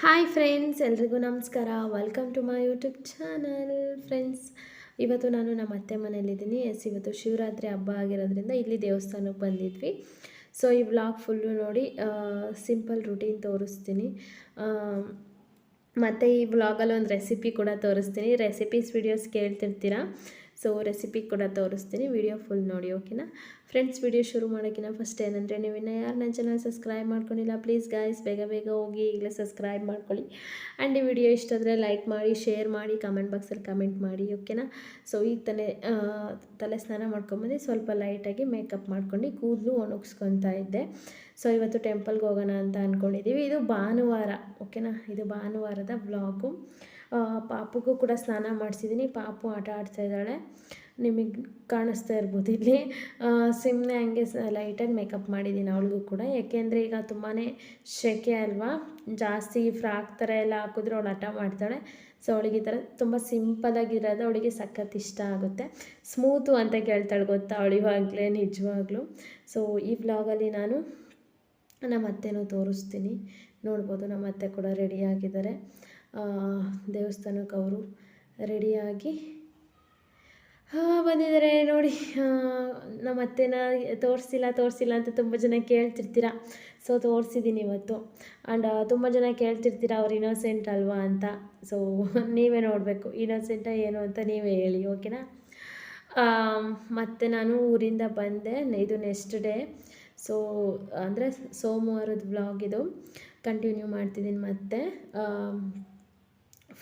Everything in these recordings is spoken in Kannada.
ಹಾಯ್ ಫ್ರೆಂಡ್ಸ್ ಎಲ್ರಿಗೂ ನಮಸ್ಕಾರ. Welcome to my YouTube channel friends ಇವತ್ತು ನಾನು ನಮ್ಮ ಅತ್ತೆ ಮನೇಲಿದ್ದೀನಿ ಎಸ್ ಇವತ್ತು ಶಿವರಾತ್ರಿ ಹಬ್ಬ ಆಗಿರೋದ್ರಿಂದ ಇಲ್ಲಿ ದೇವಸ್ಥಾನಕ್ಕೆ ಬಂದಿದ್ವಿ. ಸೊ ಈ ವ್ಲಾಗ್ ಫುಲ್ಲು ನೋಡಿ ಸಿಂಪಲ್ ರುಟೀನ್ ತೋರಿಸ್ತೀನಿ. ಮತ್ತು ಈ ವ್ಲಾಗಲ್ಲಿ ಒಂದು ರೆಸಿಪಿ ಕೂಡ ತೋರಿಸ್ತೀನಿ. ರೆಸಿಪೀಸ್ ವೀಡಿಯೋಸ್ ಕೇಳ್ತಿರ್ತೀರಾ? ಸೊ ರೆಸಿಪಿ ಕೂಡ ತೋರಿಸ್ತೀನಿ. ವಿಡಿಯೋ ಫುಲ್ ನೋಡಿ ಓಕೆನಾ ಫ್ರೆಂಡ್ಸ್ ವಿಡಿಯೋ ಶುರು ಮಾಡೋಕ್ಕಿಂತ ಫಸ್ಟ್ ಏನಂದರೆ ನೀವು ಇನ್ನೂ ಯಾರು ನನ್ನ ಚಾನಲ್ ಸಬ್ಸ್ಕ್ರೈಬ್ ಮಾಡ್ಕೊಂಡಿಲ್ಲ ಪ್ಲೀಸ್ ಗಾಯ್ಸ್ ಬೇಗ ಬೇಗ ಹೋಗಿ ಈಗಲೇ ಸಬ್ಸ್ಕ್ರೈಬ್ ಮಾಡ್ಕೊಳ್ಳಿ. ಆ್ಯಂಡ್ ಈ ವಿಡಿಯೋ ಇಷ್ಟ ಆದರೆ ಲೈಕ್ ಮಾಡಿ ಶೇರ್ ಮಾಡಿ ಕಮೆಂಟ್ ಬಾಕ್ಸಲ್ಲಿ ಕಮೆಂಟ್ ಮಾಡಿ ಓಕೆನಾ ಸೊ ಈಗ ತಲೆ ತಲೆ ಸ್ನಾನ ಮಾಡ್ಕೊಂಬಂದು ಸ್ವಲ್ಪ ಲೈಟಾಗಿ ಮೇಕಪ್ ಮಾಡ್ಕೊಂಡು ಕೂದಲು ಒಣಗಿಸ್ಕೊತಾ ಇದ್ದೆ. ಸೊ ಇವತ್ತು ಟೆಂಪಲ್ಗೆ ಹೋಗೋಣ ಅಂತ ಅಂದ್ಕೊಂಡಿದ್ದೀವಿ ಇದು ಭಾನುವಾರ ಓಕೆನಾ ಇದು ಭಾನುವಾರದ ಬ್ಲಾಗು ಪಾಪುಗೂ ಕೂಡ ಸ್ನಾನ ಮಾಡಿಸಿದ್ದೀನಿ ಪಾಪು ಆಟ ಆಡ್ತಾ ಇದ್ದಾಳೆ. ನಿಮಗೆ ಕಾಣಿಸ್ತಾ ಇರ್ಬೋದು ಇಲ್ಲಿ. ಸುಮ್ಮನೆ ಹಂಗೆ ಲೈಟಾಗಿ ಮೇಕಪ್ ಮಾಡಿದ್ದೀನಿ ಅವಳಿಗೂ ಕೂಡ. ಯಾಕೆಂದರೆ ಈಗ ತುಂಬಾ ಶೆಕೆ ಅಲ್ವಾ? ಜಾಸ್ತಿ ಫ್ರಾಕ್ ಥರ ಎಲ್ಲ ಹಾಕಿದ್ರೆ ಅವಳು ಹಠ ಮಾಡ್ತಾಳೆ. ಸೊ ಅವಳಿಗೆ ಈ ಥರ ತುಂಬ ಸಿಂಪಲಾಗಿರೋದು ಅವಳಿಗೆ ಸಖತ್ ಇಷ್ಟ ಆಗುತ್ತೆ. ಸ್ಮೂತು ಅಂತ ಕೇಳ್ತಾಳೆ ಗೊತ್ತಾ ಅವಳಿವಾಗಲೇ ನಿಜವಾಗ್ಲೂ. ಸೊ ಈ ವ್ಲಾಗಲ್ಲಿ ನಾನು ನಮ್ಮ ಅತ್ತೆನೂ ತೋರಿಸ್ತೀನಿ. ನೋಡ್ಬೋದು ನಮ್ಮ ಅತ್ತೆ ಕೂಡ ರೆಡಿಯಾಗಿದ್ದಾರೆ ದೇವಸ್ಥಾನಕ್ಕೆ ಅವರು ರೆಡಿಯಾಗಿ ಬಂದಿದ್ದಾರೆ ನೋಡಿ. ನಮ್ಮ ಅತ್ತೆನ ತೋರಿಸಿಲ್ಲ ತೋರಿಸಿಲ್ಲ ಅಂತ ತುಂಬ ಜನ ಕೇಳ್ತಿರ್ತೀರ? ಸೊ ತೋರಿಸಿದ್ದೀನಿ ಇವತ್ತು. ಆ್ಯಂಡ್ ತುಂಬ ಜನ ಕೇಳ್ತಿರ್ತೀರ ಅವ್ರು ಇನೋಸೆಂಟ್ ಅಲ್ವಾ ಅಂತ? ಸೊ ನೀವೇ ನೋಡಬೇಕು. ಇನೋಸೆಂಟ ಏನು ಅಂತ ನೀವೇ ಹೇಳಿ ಓಕೆನಾ ಮತ್ತು ನಾನು ಊರಿಂದ ಬಂದೆ, ಇದು ನೆಕ್ಸ್ಟ್ ಡೇ ಸೊ ಅಂದರೆ ಸೋಮವಾರದ ಬ್ಲಾಗ್ ಇದು. ಕಂಟಿನ್ಯೂ ಮಾಡ್ತಿದ್ದೀನಿ ಮತ್ತೆ.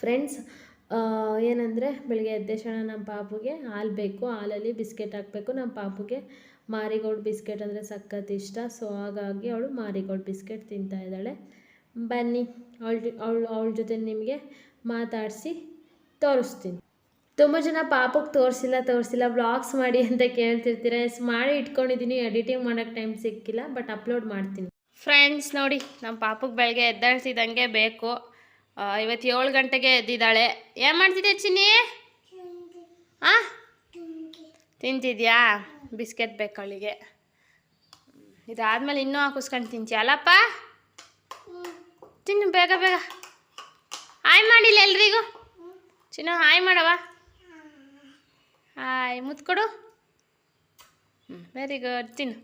ಫ್ರೆಂಡ್ಸ್ ಏನಂದರೆ ಬೆಳಗ್ಗೆ ಎದ್ದೇಶಣ ನಮ್ಮ ಪಾಪುಗೆ, ಹಾಲು ಬೇಕು, ಹಾಲಲ್ಲಿ ಬಿಸ್ಕೆಟ್ ಹಾಕಬೇಕು. ನಮ್ಮ ಪಾಪುಗೆ ಮಾರಿಗೋಲ್ಡ್ ಬಿಸ್ಕೆಟ್ ಅಂದರೆ ಸಖತ್ ಇಷ್ಟ. ಸೊ ಹಾಗಾಗಿ ಅವಳು ಮಾರಿಗೋಲ್ಡ್ ಬಿಸ್ಕೆಟ್ ತಿಂತಾ ಇದ್ದಾಳೆ. ಬನ್ನಿ, ಅವಳ ಅವಳು, ಅವಳ ಜೊತೆ ನಿಮಗೆ ಮಾತಾಡಿಸಿ ತೋರಿಸ್ತೀನಿ. ತುಂಬ ಜನ ಪಾಪಕ್ಕೆ ತೋರಿಸಿಲ್ಲ ತೋರಿಸಿಲ್ಲ. ಬ್ಲಾಗ್ಸ್ ಮಾಡಿ ಅಂತ ಕೇಳ್ತಿರ್ತೀರ. ಎಸ್ ಮಾಡಿ ಇಟ್ಕೊಂಡಿದ್ದೀನಿ. ಎಡಿಟಿಂಗ್ ಮಾಡೋಕ್ಕೆ ಟೈಮ್ ಸಿಕ್ಕಿಲ್ಲ ಬಟ್ ಅಪ್ಲೋಡ್ ಮಾಡ್ತೀನಿ. ಫ್ರೆಂಡ್ಸ್ ನೋಡಿ, ನಮ್ಮ ಪಾಪಕ್ಕೆ ಬೆಳಗ್ಗೆ ಎದ್ದಾಳ್ತಿದ್ದಂಗೆ ಬೇಕು. ಇವತ್ತು ಏಳು ಗಂಟೆಗೆ ಎದ್ದಿದ್ದಾಳೆ. ಏನು ಮಾಡ್ತಿದ್ದೆ ಚಿನ್ನಿ? ಹಾಂ ತಿಂತಿದ್ಯಾ? ಬಿಸ್ಕೆಟ್ ಬೇಕು ಅವಳಿಗೆ. ಇದಾದ್ಮೇಲೆ ಇನ್ನೂ ಹಾಕಿಸ್ಕೊಂಡು ತಿಂತೀಯ, ಅಲ್ಲಪ್ಪ? ತಿನ್ನು ಬೇಗ ಬೇಗ. ಹಾಯ್ ಮಾಡಿಲ್ಲ ಎಲ್ರಿಗೂ? ಚಿನ್ನ, ಹಾಯ್ ಮಾಡವ ಹಾಯ್, ಮುತ್ಕೊಡು. ವೆರಿ ಗುಡ್ ತಿನ್ನು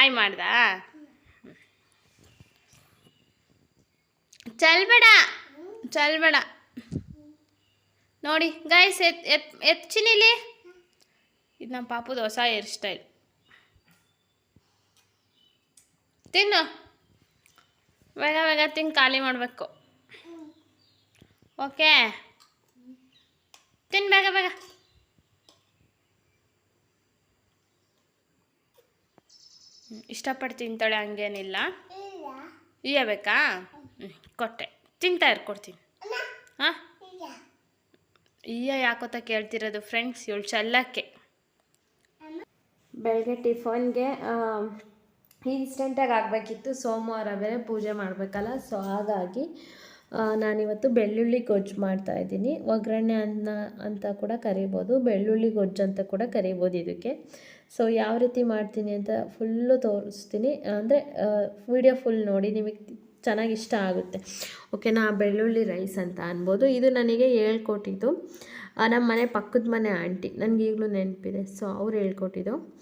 ಹಾಯ್ ಮಾಡ್ದಾ? ಚಲ್ಬೇಡ ಚಲ್ಬೇಡ ನೋಡಿ ಗೈಸ್ ಎತ್ ಎತ್ ಎಚ್ಚಿನಿಲಿ ಇದು ನಮ್ಮ ಪಾಪದ ಹೊಸ ಹೇರ್ ಸ್ಟೈಲ್ ತಿನ್ನು. ಬೇಗ ಬೇಗ ತಿಂದು ಖಾಲಿ ಮಾಡಬೇಕು. ಓಕೆ ತಿನ್, ಬೇಗ ಬೇಗ. ಇಷ್ಟಪಟ್ಟು ತಿಂತಾಳೆ ಹಂಗೇನಿಲ್ಲ. ಇಯ್ಯ ಬೇಕಾ? ಹ್ಞೂ ಕೊಟ್ಟೆ. ತಿಂತಾ ಇರ್ಕೊಡ್ತೀನಿ ಹಾಂ? ಇಯ್ಯ ಯಾಕೋತ ಕೇಳ್ತಿರೋದು ಫ್ರೆಂಡ್ಸ್ ಇವಳು ಚಲ್ಲಕ್ಕೆ. ಬೆಳಗ್ಗೆ ಟಿಫನ್ಗೆ ಇನ್ಸ್ಟೆಂಟಾಗಿ ಆಗಬೇಕಿತ್ತು. ಸೋಮವಾರ ಬೇರೆ ಪೂಜೆ ಮಾಡಬೇಕಲ್ಲ ಸೊ ಹಾಗಾಗಿ ನಾನಿವತ್ತು ಬೆಳ್ಳುಳ್ಳಿ ಗೊಜ್ಜು ಮಾಡ್ತಾ ಇದ್ದೀನಿ. ಒಗ್ಗರಣೆ ಅನ್ನ ಅಂತ ಕೂಡ ಕರಿಬೋದು, ಬೆಳ್ಳುಳ್ಳಿ ಗೊಜ್ಜು ಅಂತ ಕೂಡ ಕರಿಬೋದು ಇದಕ್ಕೆ. ಸೊ ಯಾವ ರೀತಿ ಮಾಡ್ತೀನಿ ಅಂತ ಫುಲ್ಲು ತೋರಿಸ್ತೀನಿ. ಅಂದರೆ ವಿಡಿಯೋ ಫುಲ್ ನೋಡಿ ನಿಮಗೆ ಚೆನ್ನಾಗಿ ಇಷ್ಟ ಆಗುತ್ತೆ. ಓಕೆನಾ ಬೆಳ್ಳುಳ್ಳಿ ರೈಸ್ ಅಂತ ಅನ್ಬೋದು. ಇದು ನನಗೆ ಹೇಳ್ಕೊಟ್ಟಿದ್ದು. ನಮ್ಮ ಮನೆ ಪಕ್ಕದ ಮನೆ ಆಂಟಿ. ನನಗೆ ಈಗಲೂ ನೆನಪಿದೆ. ಸೊ ಅವ್ರು ಹೇಳ್ಕೊಟ್ಟಿದ್ದು.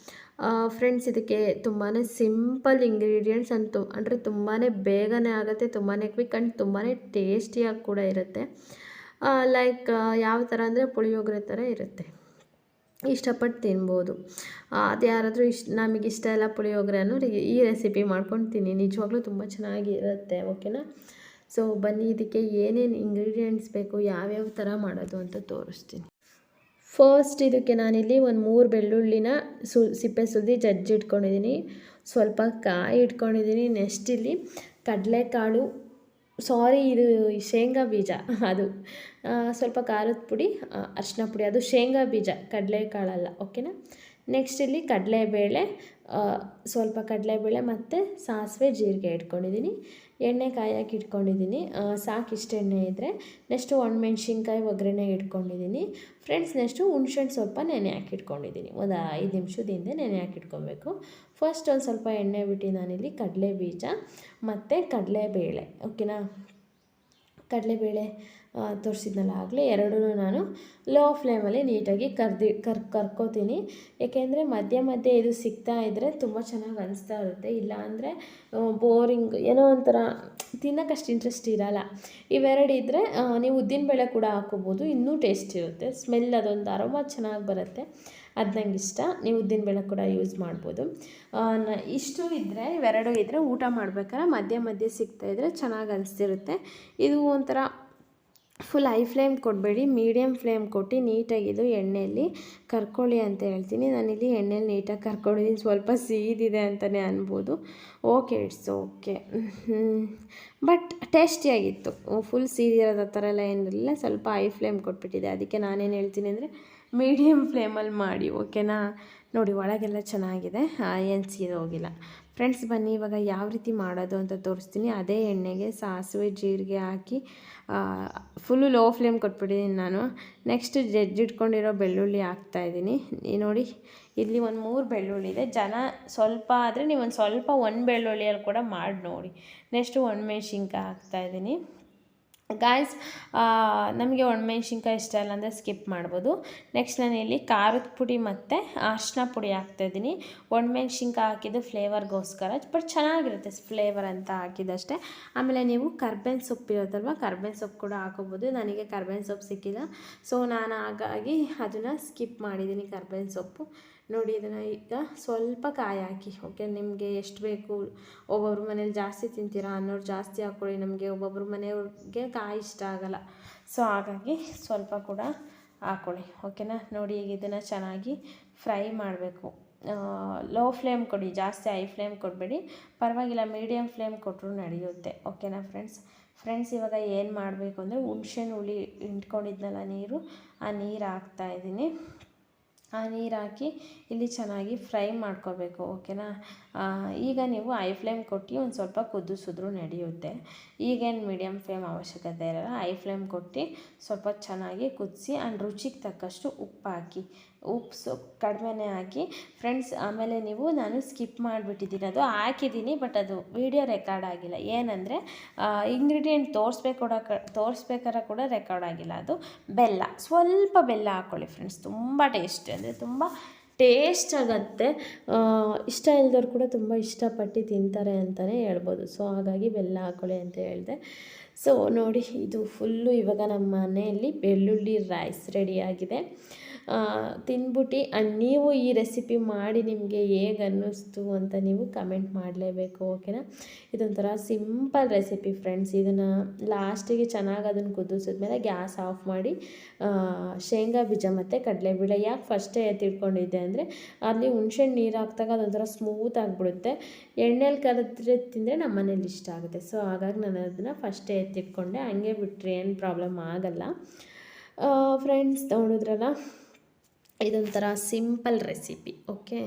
ಫ್ರೆಂಡ್ಸ್ ಇದಕ್ಕೆ ತುಂಬಾ ಸಿಂಪಲ್ ಇಂಗ್ರೀಡಿಯೆಂಟ್ಸ್ ಅಂತೂ ಅಂದರೆ ತುಂಬಾ ಬೇಗನೆ ಆಗುತ್ತೆ ತುಂಬಾ ಕ್ವಿಕ್ ಆ್ಯಂಡ್ ತುಂಬಾ ಟೇಸ್ಟಿಯಾಗಿ ಕೂಡ ಇರುತ್ತೆ. ಲೈಕ್ ಯಾವ ಥರ ಅಂದರೆ ಪುಳಿಯೋಗರೆ ಥರ ಇರುತ್ತೆ. ಇಷ್ಟಪಟ್ಟು ತಿನ್ಬೋದು. ಅದು ಯಾರಾದರೂ ಇಷ್ಟ ನಮಗೆ ಇಷ್ಟ ಇಲ್ಲ ಪುಳಿಯೋಗರೆ ಅನ್ನೋರಿಗೆ ಈ- ರೆಸಿಪಿ ಮಾಡ್ಕೊಂಡು ತಿನ್ನಿ. ನಿಜವಾಗ್ಲೂ ತುಂಬ ಚೆನ್ನಾಗಿರುತ್ತೆ ಓಕೆನಾ ಸೊ ಬನ್ನಿ, ಇದಕ್ಕೆ ಏನೇನು ಇಂಗ್ರೀಡಿಯೆಂಟ್ಸ್ ಬೇಕು, ಯಾವ್ಯಾವ ಥರ ಮಾಡೋದು ಅಂತ ತೋರಿಸ್ತೀನಿ. ಫಸ್ಟ್ ಇದಕ್ಕೆ ನಾನಿಲ್ಲಿ ಒಂದು ಮೂರು ಬೆಳ್ಳುಳ್ಳಿನ ಸು, ಸಿಪ್ಪೆ ಸುದ್ದಿ ಜಜ್ಜಿ ಇಟ್ಕೊಂಡಿದ್ದೀನಿ ಸ್ವಲ್ಪ ಕಾಯಿ ಇಟ್ಕೊಂಡಿದ್ದೀನಿ ನೆಕ್ಸ್ಟ್ ಇಲ್ಲಿ ಕಡಲೆಕಾಳು ಸಾರಿ ಇದು ಶೇಂಗಾ ಬೀಜ ಅದು. ಸ್ವಲ್ಪ ಖಾರದ ಪುಡಿ ಅರ್ಶಿನ ಪುಡಿ, ಅದು ಶೇಂಗಾ ಬೀಜ, ಕಡಲೆಕಾಳಲ್ಲ ಓಕೆನಾ ನೆಕ್ಸ್ಟ್ ಇಲ್ಲಿ ಕಡಲೆಬೇಳೆ ಸ್ವಲ್ಪ ಕಡಲೆಬೇಳೆ ಮತ್ತು ಸಾಸಿವೆ ಜೀರಿಗೆ ಇಟ್ಕೊಂಡಿದ್ದೀನಿ. ಎಣ್ಣೆ ಕಾಯಕ್ಕೆ ಇಟ್ಕೊಂಡಿದ್ದೀನಿ. ಸಾಕು ಎಣ್ಣೆ ಇದ್ದರೆ ನೆಕ್ಸ್ಟು ಒಣಮೆಣ್ಸಿನ್ಕಾಯಿ ಒಗ್ಗರಣೆ ಇಟ್ಕೊಂಡಿದ್ದೀನಿ. ಫ್ರೆಂಡ್ಸ್ ನೆಕ್ಸ್ಟು ಹುಣ್ಸೆಣ್ಣು ಸ್ವಲ್ಪ ನೆನೆ ಹಾಕಿ ಇಟ್ಕೊಂಡಿದ್ದೀನಿ. ಒಂದು ಐದು ನಿಮಿಷದ ಹಿಂದೆ ನೆನೆ ಹಾಕಿ ಇಟ್ಕೊಬೇಕು. ಫಸ್ಟ್ ಒಂದು ಸ್ವಲ್ಪ ಎಣ್ಣೆ ಬಿಟ್ಟು ನಾನಿಲ್ಲಿ ಕಡಲೆ ಬೀಜ ಮತ್ತು ಕಡಲೆಬೇಳೆ ಓಕೆನಾ ಕಡಲೆಬೇಳೆ ತೋರಿಸಿದ್ನಲ್ಲ ಆಗಲಿ ಎರಡೂ ನಾನು ಲೋ ಫ್ಲೇಮಲ್ಲಿ ನೀಟಾಗಿ ಕರ್ದಿ, ಕರ್, ಕರ್ಕೋತೀನಿ. ಏಕೆಂದರೆ ಮಧ್ಯ ಮಧ್ಯೆ ಇದು ಸಿಗ್ತಾ ಇದ್ದರೆ ತುಂಬ ಚೆನ್ನಾಗಿ ಅನಿಸ್ತಾ ಇರುತ್ತೆ. ಇಲ್ಲಾಂದರೆ ಬೋರಿಂಗ್ ಏನೋ ಒಂಥರ ತಿನ್ನೋಕೆ ಅಷ್ಟು ಇಂಟ್ರೆಸ್ಟ್ ಇರಲ್ಲ. ಇವೆರಡು ಇದ್ದರೆ ನೀವು ಉದ್ದಿನಬೇಳೆ ಕೂಡ ಹಾಕೋಬೋದು, ಇನ್ನೂ ಟೇಸ್ಟ್ ಇರುತ್ತೆ. ಸ್ಮೆಲ್ ಅದೊಂದು ಅರೋಮ ಚೆನ್ನಾಗಿ ಬರುತ್ತೆ. ಅದು ನಂಗೆ ಇಷ್ಟ. ನೀವು ಉದ್ದಿನಬೇಳೆ ಕೂಡ ಯೂಸ್ ಮಾಡ್ಬೋದು. ಇಷ್ಟು ಇದ್ದರೆ ಇವೆರಡು ಇದ್ದರೆ ಊಟ ಮಾಡ್ಬೇಕಾದ್ರೆ ಮಧ್ಯೆ ಮಧ್ಯೆ ಸಿಗ್ತಾಯಿದ್ರೆ ಚೆನ್ನಾಗಿ ಅನಿಸ್ತಿರುತ್ತೆ. ಇದು ಒಂಥರ ಫುಲ್ ಹೈ ಫ್ಲೇಮ್ ಕೊಡಬೇಡಿ ಮೀಡಿಯಮ್ ಫ್ಲೇಮ್ ಕೊಟ್ಟು ನೀಟಾಗಿದ್ದು ಎಣ್ಣೆಯಲ್ಲಿ ಕರ್ಕೊಳ್ಳಿ ಅಂತ ಹೇಳ್ತೀನಿ. ನಾನಿಲ್ಲಿ ಎಣ್ಣೆಯಲ್ಲಿ ನೀಟಾಗಿ ಕರ್ಕೊಂಡಿದ್ದೀನಿ ಸ್ವಲ್ಪ ಸೀದಿದೆ ಅಂತಲೇ ಅನ್ಬೋದು. ಓಕೆ ಇಟ್ಸ್ ಓಕೆ ಬಟ್ ಟೇಸ್ಟಿಯಾಗಿತ್ತು ಫುಲ್ ಸೀದಿರೋದು ಆ ಥರ ಎಲ್ಲ ಏನಿರಲಿಲ್ಲ ಸ್ವಲ್ಪ ಹೈ ಫ್ಲೇಮ್ ಕೊಟ್ಬಿಟ್ಟಿದೆ. ಅದಕ್ಕೆ ನಾನೇನು ಹೇಳ್ತೀನಿ ಅಂದರೆ ಮೀಡಿಯಮ್ ಫ್ಲೇಮಲ್ಲಿ ಮಾಡಿ ಓಕೆನಾ ನೋಡಿ, ಒಳಗೆಲ್ಲ ಚೆನ್ನಾಗಿದೆ. ಏನು ಸೀದೋಗಿಲ್ಲ ಫ್ರೆಂಡ್ಸ್ ಬನ್ನಿ, ಇವಾಗ ಯಾವ ರೀತಿ ಮಾಡೋದು ಅಂತ ತೋರಿಸ್ತೀನಿ. ಅದೇ ಎಣ್ಣೆಗೆ ಸಾಸಿವೆ, ಜೀರಿಗೆ ಹಾಕಿ ಫುಲ್ಲು ಲೋ ಫ್ಲೇಮ್ ಕೊಟ್ಬಿಟ್ಟಿದ್ದೀನಿ ನಾನು. ನೆಕ್ಸ್ಟ್ ಜಜ್ಜಿಟ್ಕೊಂಡಿರೋ ಬೆಳ್ಳುಳ್ಳಿ ಹಾಕ್ತಾಯಿದ್ದೀನಿ ನೋಡಿ, ಇಲ್ಲಿ ಒಂದು ಮೂರು ಬೆಳ್ಳುಳ್ಳಿ ಇದೆ. ಜನ ಸ್ವಲ್ಪ ಆದರೆ ನೀವು ಸ್ವಲ್ಪ ಒಂದು ಬೆಳ್ಳುಳ್ಳಿಯಲ್ಲಿ ಕೂಡ ಮಾಡಿ ನೋಡಿ. ನೆಕ್ಸ್ಟು ಒಣಮೆಣ್ಸಿನ್ಕಾಯಿ ಹಾಕ್ತಾಯಿದ್ದೀನಿ ಗಾಯ್ಸ್ ನಮಗೆ ಒಣಮೆಣ್ಸಿನ್ಕಾಯಿ ಇಷ್ಟ ಇಲ್ಲ ಅಂದರೆ ಸ್ಕಿಪ್ ಮಾಡ್ಬೋದು. ನೆಕ್ಸ್ಟ್ ನಾನು ಇಲ್ಲಿ ಖಾರದ ಪುಡಿ ಮತ್ತು ಅರಿಶಿನ ಪುಡಿ ಹಾಕ್ತಾಯಿದ್ದೀನಿ ಒಣಮೆಣ್ಸಿನ್ಕಾಯಿ ಹಾಕಿದ್ದು ಫ್ಲೇವರ್ಗೋಸ್ಕರ ಬಟ್ ಚೆನ್ನಾಗಿರುತ್ತೆ ಫ್ಲೇವರ್ ಅಂತ ಹಾಕಿದಷ್ಟೇ. ಆಮೇಲೆ ನೀವು ಕರ್ಬೇವಿನ ಸೊಪ್ಪು ಇರುತ್ತಲ್ವ, ಕರ್ಬೇವಿನ ಸೊಪ್ಪು ಕೂಡ ಹಾಕೋಬೋದು. ನನಗೆ ಕರ್ಬೇವಿನ ಸೊಪ್ಪು ಸಿಕ್ಕಿಲ್ಲ. ಸೊ ನಾನು ಹಾಗಾಗಿ ಅದನ್ನು ಸ್ಕಿಪ್ ಮಾಡಿದ್ದೀನಿ ಕರ್ಬೇವಿನ ಸೊಪ್ಪು. ನೋಡಿ ಇದನ್ನು ಈಗ ಸ್ವಲ್ಪ ಕಾಯಿ ಹಾಕಿ ಓಕೆ ನಿಮಗೆ ಎಷ್ಟು ಬೇಕು? ಒಬ್ಬೊಬ್ರ ಮನೇಲಿ ಜಾಸ್ತಿ ತಿಂತೀರಾ ಅನ್ನೋರು ಜಾಸ್ತಿ ಹಾಕ್ಕೊಳ್ಳಿ ನಮಗೆ ಒಬ್ಬೊಬ್ರ ಮನೆಯವ್ರಿಗೆ ಕಾಯಿ ಇಷ್ಟ ಆಗಲ್ಲ. ಸೊ ಹಾಗಾಗಿ ಸ್ವಲ್ಪ ಕೂಡ ಹಾಕ್ಕೊಳ್ಳಿ ಓಕೆನಾ ನೋಡಿ ಈಗ ಇದನ್ನು ಚೆನ್ನಾಗಿ ಫ್ರೈ ಮಾಡಬೇಕು. ಲೋ ಫ್ಲೇಮ್ ಕೊಡಿ, ಜಾಸ್ತಿ ಹೈ ಫ್ಲೇಮ್ ಕೊಡಬೇಡಿ. ಪರವಾಗಿಲ್ಲ ಮೀಡಿಯಮ್ ಫ್ಲೇಮ್ ಕೊಟ್ಟರು ನಡೆಯುತ್ತೆ ಓಕೆನಾ ಫ್ರೆಂಡ್ಸ್ ಫ್ರೆಂಡ್ಸ್ ಇವಾಗ ಏನು ಮಾಡಬೇಕು ಅಂದರೆ ಹುಣ್ಸೆಹಣ್ಣು ಹುಳಿ ಇಟ್ಕೊಂಡಿದ್ನಲ್ಲ ನೀರು, ಆ ನೀರು ಹಾಕ್ತಾಯಿದ್ದೀನಿ ಆ ನೀರು ಹಾಕಿ ಇಲ್ಲಿ ಚೆನ್ನಾಗಿ ಫ್ರೈ ಮಾಡ್ಕೋಬೇಕು, ಓಕೆನಾ? ಈಗ ನೀವು ಐ ಫ್ಲೇಮ್ ಕೊಟ್ಟು ಒಂದು ಸ್ವಲ್ಪ ಕುದಿಸಿದ್ರೂ ನಡೆಯುತ್ತೆ. ಈಗೇನು ಮೀಡಿಯಮ್ ಫ್ಲೇಮ್ ಅವಶ್ಯಕತೆ ಇರಲ್ಲ ಐ ಫ್ಲೇಮ್ ಕೊಟ್ಟು ಸ್ವಲ್ಪ ಚೆನ್ನಾಗಿ ಕುದಿಸಿ ಆ್ಯಂಡ್ ರುಚಿಗೆ ತಕ್ಕಷ್ಟು ಉಪ್ಪು ಹಾಕಿ ಉಪ್ಪು ಸೊ ಕಡಿಮೆನೇ ಹಾಕಿ. ಫ್ರೆಂಡ್ಸ್, ಆಮೇಲೆ ನೀವು ನಾನು ಸ್ಕಿಪ್ ಮಾಡಿಬಿಟ್ಟಿದ್ದೀನಿ. ಅದು ಹಾಕಿದ್ದೀನಿ, ಬಟ್ ಅದು ವಿಡಿಯೋ ರೆಕಾರ್ಡ್ ಆಗಿಲ್ಲ. ಏನಂದರೆ ಇಂಗ್ರೀಡಿಯೆಂಟ್ ತೋರಿಸ್ಬೇಕು ತೋರಿಸ್ಬೇಕಾರ ತೋರಿಸ್ಬೇಕಾದ್ರೆ ಕೂಡ ರೆಕಾರ್ಡ್ ಆಗಿಲ್ಲ. ಅದು ಬೆಲ್ಲ, ಸ್ವಲ್ಪ ಬೆಲ್ಲ ಹಾಕ್ಕೊಳ್ಳಿ ಫ್ರೆಂಡ್ಸ್, ತುಂಬ ಟೇಸ್ಟ್. ಅಂದರೆ ತುಂಬ ಟೇಸ್ಟ್ ಆಗುತ್ತೆ. ಇಷ್ಟ ಇಲ್ದವ್ರು ಕೂಡ ತುಂಬ ಇಷ್ಟಪಟ್ಟು ತಿಂತಾರೆ ಅಂತಲೇ ಹೇಳ್ಬೋದು. ಸೊ, ಹಾಗಾಗಿ ಬೆಲ್ಲ ಹಾಕೊಳ್ಳಿ ಅಂತ ಹೇಳಿದೆ. ಸೊ, ನೋಡಿ, ಇದು ಫುಲ್ಲು ಇವಾಗ ನಮ್ಮ ಮನೆಯಲ್ಲಿ ಬೆಳ್ಳುಳ್ಳಿ ರೈಸ್ ರೆಡಿಯಾಗಿದೆ ತಿಂದ್ಬಿಟ್ಟು ಆ್ಯಂಡ್ ನೀವು ಈ ರೆಸಿಪಿ ಮಾಡಿ ನಿಮಗೆ ಹೇಗೆ ಅನ್ನಿಸ್ತು ಅಂತ ನೀವು ಕಮೆಂಟ್ ಮಾಡಲೇಬೇಕು ಓಕೆನಾ ಇದೊಂಥರ ಸಿಂಪಲ್ ರೆಸಿಪಿ ಫ್ರೆಂಡ್ಸ್ ಇದನ್ನು ಲಾಸ್ಟಿಗೆ ಚೆನ್ನಾಗಿ ಅದನ್ನು ಕುದಿಸಿದ್ಮೇಲೆ ಗ್ಯಾಸ್ ಆಫ್ ಮಾಡಿ ಶೇಂಗಾ, ಬೀಜ ಮತ್ತು ಕಡಲೆಬೇಳೆ. ಯಾಕೆ ಫಸ್ಟೇ ತಿಳ್ಕೊಂಡಿದ್ದೆ ಅಂದರೆ, ಅಲ್ಲಿ ಹುಣ್ಸೆಹಣ್ಣು ನೀರು ಹಾಕಿದಾಗ ಅದೊಂಥರ ಸ್ಮೂತ್ ಆಗಿಬಿಡುತ್ತೆ. ಎಣ್ಣೆಲಿ ಕರೆದ್ರೆ ತಿಂದರೆ ನಮ್ಮ ಮನೇಲಿ ಇಷ್ಟ ಆಗುತ್ತೆ. ಸೊ ಹಾಗಾಗಿ ನಾನು ಅದನ್ನು ಫಸ್ಟೇ ಎತ್ತಿಟ್ಕೊಂಡೆ. ಹಂಗೆ ಬಿಟ್ಟರೆ ಏನು ಪ್ರಾಬ್ಲಮ್ ಆಗಲ್ಲ. ಫ್ರೆಂಡ್ಸ್ ನೋಡಿದ್ರಲ್ಲ? ಇದೊಂಥರ ಸಿಂಪಲ್ ರೆಸಿಪಿ ಓಕೆ